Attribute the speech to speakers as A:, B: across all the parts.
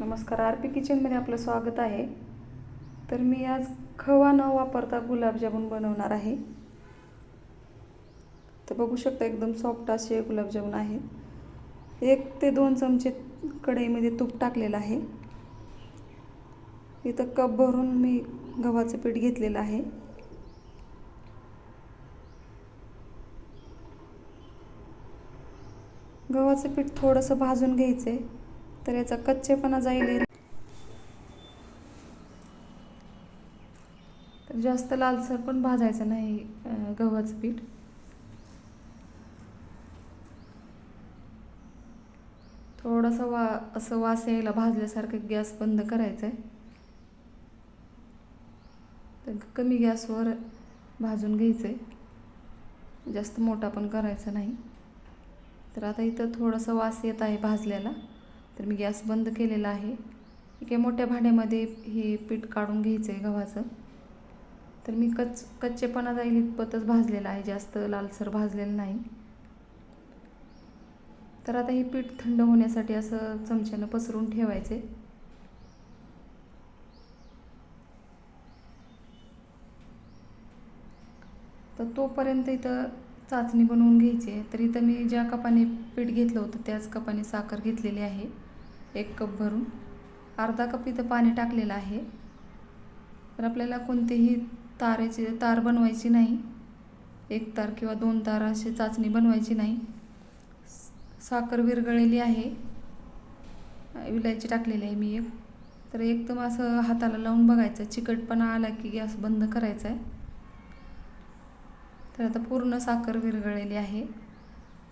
A: नमस्कार R P किचनमध्ये आपलं स्वागत आहे. तर मी आज खवा न वापरता गुलाबजामुन बनवणार आहे. तर बघू शकता एकदम सॉफ्ट असे गुलाबजामुन आहेत एक ते दोन चमचे कढईमध्ये तूप टाकलेलं आहे. इथं कप भरून मी गव्हाचं पीठ घेतलेलं आहे. गव्हाचं पीठ थोडंसं भाजून घ्यायचं आहे तर याचा कच्चेपणा जाईल. तर जास्त लालसर पण भाजायचं नाही गव्हाचं पीठ. थोडंसं वा असं वास यायला भाजल्यासारखं गॅस बंद करायचं आहे तर कमी गॅसवर भाजून घ्यायचं आहे जास्त मोठा पण करायचा नाही. तर आता इथं थोडंसं वास येत आहे भाजल्याला. तर मी गॅस बंद केलेला आहे. एका मोठ्या भांड्यामध्ये हे पीठ काढून घ्यायचं आहे गव्हाचं. तर मी कच कच्चेपणा जाईल इतपतच भाजलेलं आहे. जास्त लालसर भाजलेलं नाही. तर आता हे पीठ थंड होण्यासाठी असं चमच्यानं पसरून ठेवायचे तर तोपर्यंत इथं चाचणी बनवून घ्यायची आहे. तर इथं मी ज्या कपाने पीठ घेतलं होतं त्याच कपाने साखर घेतलेली आहे. एक कप भरून अर्धा कप इथं पाणी टाकलेलं आहे. तर आपल्याला कोणतेही तारेची तार बनवायची नाही. एक तार किंवा दोन तार अशी चाचणी बनवायची नाही. साखर विरगळलेली आहे. विलायची टाकलेली आहे मी एक. तर एकदम असं हाताला लावून बघायचं. चिकटपणा आला की गॅस बंद करायचा आहे. तर आता पूर्ण साखर विरघळलेली आहे.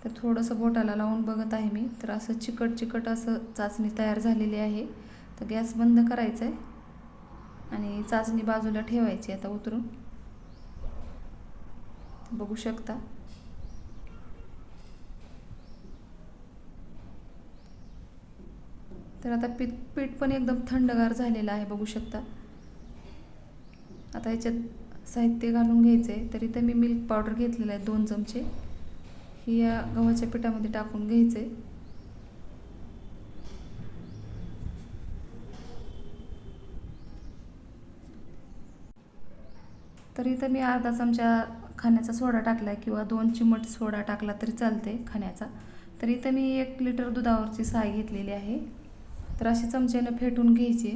A: तर थोडंसं बोटाला लावून बघत आहे मी. तर असं चिकट चिकट असं चाचणी तयार झालेली आहे. तर गॅस बंद करायचा आहे आणि चाचणी बाजूला ठेवायची आता उतरून. बघू शकता. तर आता पीठ पीठ पण एकदम थंडगार झालेलं आहे बघू शकता. आता याच्यात साहित्य घालून घ्यायचं आहे तर इथं मी मिल्क पावडर घेतलेलं आहे दोन चमचे. ही या गव्हाच्या पिठामध्ये टाकून घ्यायचं. आहे तर इथं मी अर्धा चमचा खाण्याचा सोडा टाकला आहे किंवा दोन चिमट सोडा टाकला तरी चालते खाण्याचा. तर इथं मी एक लिटर दुधावरची साय घेतलेली आहे. तर अशी चमच्यानं फेटून घ्यायची.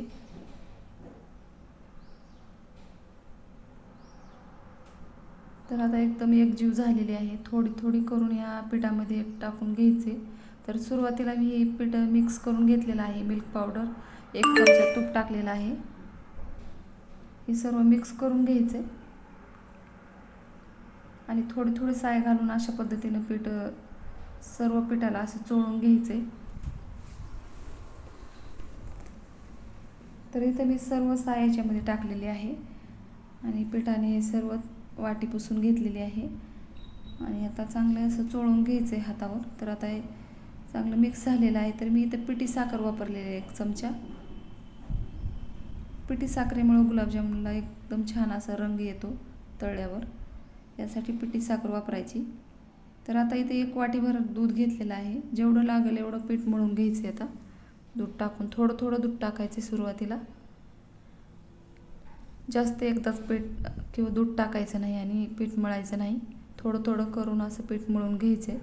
A: तर आता एकदम एकजीव झालेली आहे. थोडी थोडी करून या पिठामध्ये टाकून घ्यायचे. तर सुरुवातीला मी हे पीठ मिक्स करून घेतलेलं आहे मिल्क पावडर एक चमचा तूप टाकलेलं आहे. हे सर्व मिक्स करून घ्यायचे. आणि थोडी थोडी साय घालून अशा पद्धतीनं पीठ सर्व पिठाला असं चोळून घ्यायचे. तर इथं मी सर्व साय याच्यामध्ये टाकलेली आहे. आणि पिठाने सर्व वाटी पुसून घेतलेली आहे. आणि आता चांगलं असं चोळून घ्यायचं आहे हातावर. तर आता हे चांगलं मिक्स झालेलं आहे. तर मी इथं पिठी साखर वापरलेली आहे एक चमचा. पिठी साखरेमुळं गुलाबजामुनला एकदम छान असा रंग येतो तळल्यावर. यासाठी पिठी साखर वापरायची. तर आता इथे एक वाटीभर दूध घेतलेलं आहे. जेवढं लागेल एवढं पीठ मळून घ्यायचं आहे आता. दूध टाकून थोडं थोडं दूध टाकायचे सुरुवातीला. जास्त एकदाच पीठ किंवा दूध टाकायचं नाही आणि पीठ मळायचं नाही. थोडं थोडं करून असं पीठ मळून घ्यायचं.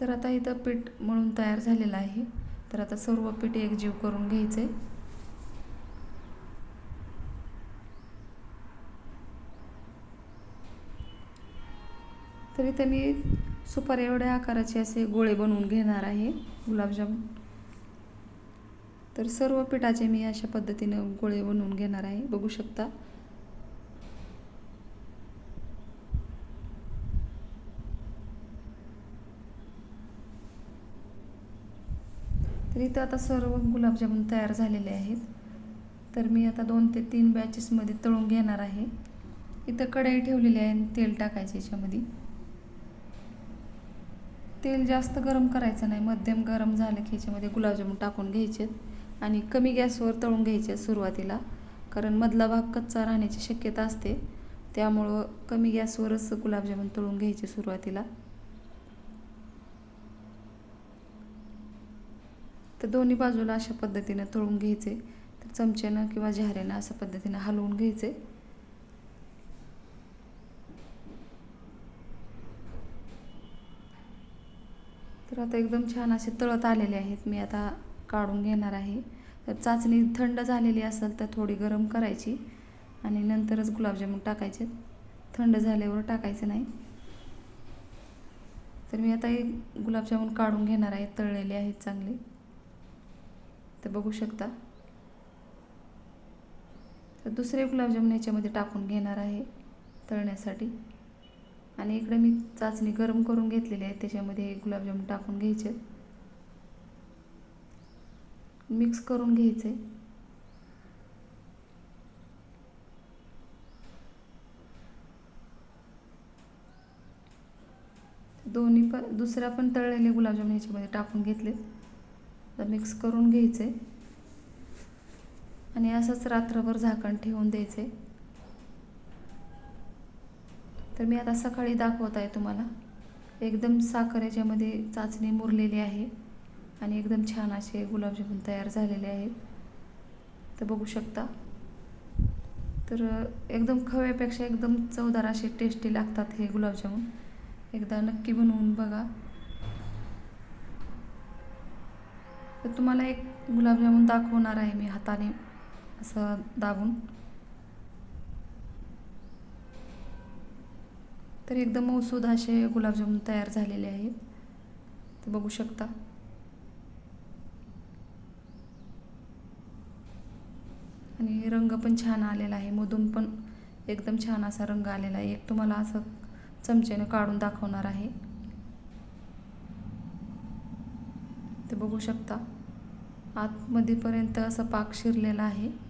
A: तर आता इथं पीठ मळून तयार झालेलं आहे. तर आता सर्व पीठ एकजीव करून घ्यायचं आहे त्यांनी सुपारी एवढ्या आकाराचे असे गोळे बनवून घेणार आहे गुलाबजामुन. तर सर्व पिठाचे मी अशा पद्धतीनं गोळे बनवून घेणार आहे. बघू शकता. तर इथं आता सर्व गुलाबजामुन तयार झालेले आहेत. तर मी आता दोन ते तीन बॅचेसमध्ये तळून घेणार आहे. इथं कढई ठेवलेली आहे आणि तेल टाकायचे याच्यामध्ये. तेल जास्त गरम करायचं नाही. मध्यम गरम झालं की ह्याच्यामध्ये गुलाबजामुन टाकून घ्यायचे आणि कमी गॅसवर तळून घ्यायचे सुरुवातीला. कारण मधला भाग कच्चा राहण्याची शक्यता असते. त्यामुळं कमी गॅसवरच गुलाबजामुन तळून घ्यायचे सुरुवातीला. तर दोन्ही बाजूला अशा पद्धतीनं तळून घ्यायचे. तर चमच्यानं किंवा झाऱ्यानं अशा पद्धतीनं हलवून घ्यायचे. तर आता एकदम छान असे तळत आलेले आहेत. मी आता काढून घेणार आहे. तर चाचणी थंड झालेली असेल तर थोडी गरम करायची आणि नंतरच गुलाबजामुन टाकायचे. थंड झाल्यावर टाकायचं नाही. तर मी आता एक गुलाबजामुन काढून घेणार आहे. तळलेले आहेत चांगले. तर बघू शकता. तर दुसरे गुलाबजामुन याच्यामध्ये टाकून घेणार आहे तळण्यासाठी. आणि इकडे मी चाचणी गरम करून घेतलेली आहे. त्याच्यामध्ये गुलाबजाम टाकून घ्यायचे. मिक्स करून घ्यायचे. दोन्ही पण दुसऱ्या पण तळलेले गुलाबजाम ह्याच्यामध्ये टाकून घेतले. तर मिक्स करून घ्यायचे. आणि असंच रात्रभर झाकण ठेवून द्यायचे. तर मी आता सकाळी दाखवत आहे तुम्हाला. एकदम साखर याच्यामध्ये चाचणी मुरलेली आहे आणि एकदम छान असे गुलाबजामुन तयार झालेले आहेत तर बघू शकता. तर एकदम खव्यापेक्षा एकदम चवदार असे टेस्टी लागतात हे गुलाबजामुन. एकदा नक्की बनवून बघा. तर तुम्हाला एक गुलाबजामुन दाखवणार आहे मी हाताने असं दाबून. तर एकदम मौसूद असे गुलाबजामुन तयार झालेले आहेत. ते बघू शकता. आणि रंग पण छान आलेला आहे. मधून पण एकदम छान असा रंग आलेला आहे. एक तुम्हाला असं चमच्यानं काढून दाखवणार आहे. ते बघू शकता. आतमध्येपर्यंत असं पाक शिरलेला आहे.